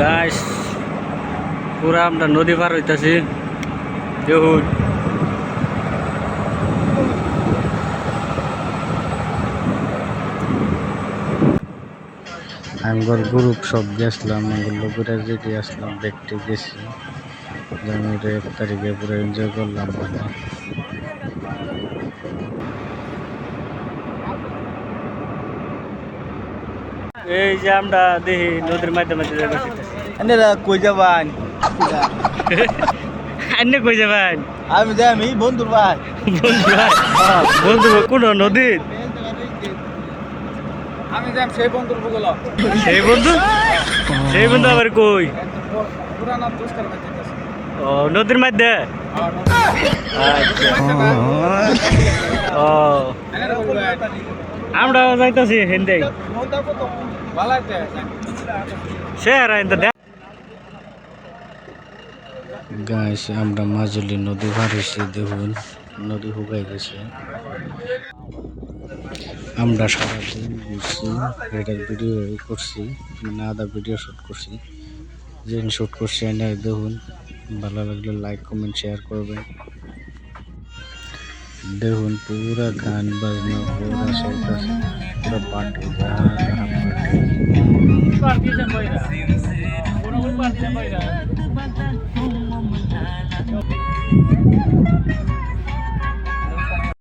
Guys পুরা আমরা নদী পার হইতাছি। দেখুন আমগর গ্রুপ সব গেছিলাম আমগর লোকেরা যেটি আসলাম দেখতে গেছি। জানুয়ারি এক তারিখে পুরো এনজয় করলাম এই যে আমরা দেখি নদীর মাধ্যমে কই যাবান? আন্য কই যাবেন? আমি যাই আমি বন্ধুর ভাই। বন্ধু ভাই? বন্ধু কোন নদীর? আমি যাই সেই বন্ধুর বগল। সেই বন্ধু? সেই বন্ধু আবার কই? পুরানা দুষ্কার ও নদীর মধ্যে। আচ্ছা। ও। আমরা যাইতাছি হিন্দি। গাইস, আমরা মাজুলি নদী হয়েছি, দেখুন, নদী শুকাই গেছে। আমরা সারাদিন ঘুরছি, এটার ভিডিও করছি আধা ভিডিও শ্যুট করছি। যেদিন শ্যুট করছি, এনে দেখুন, ভালো লাগলে লাইক কমেন্ট শেয়ার করবেন। দেখুন পুরা গান বাজনা পুরা চলতেছে পুরা পার্টি পার্টি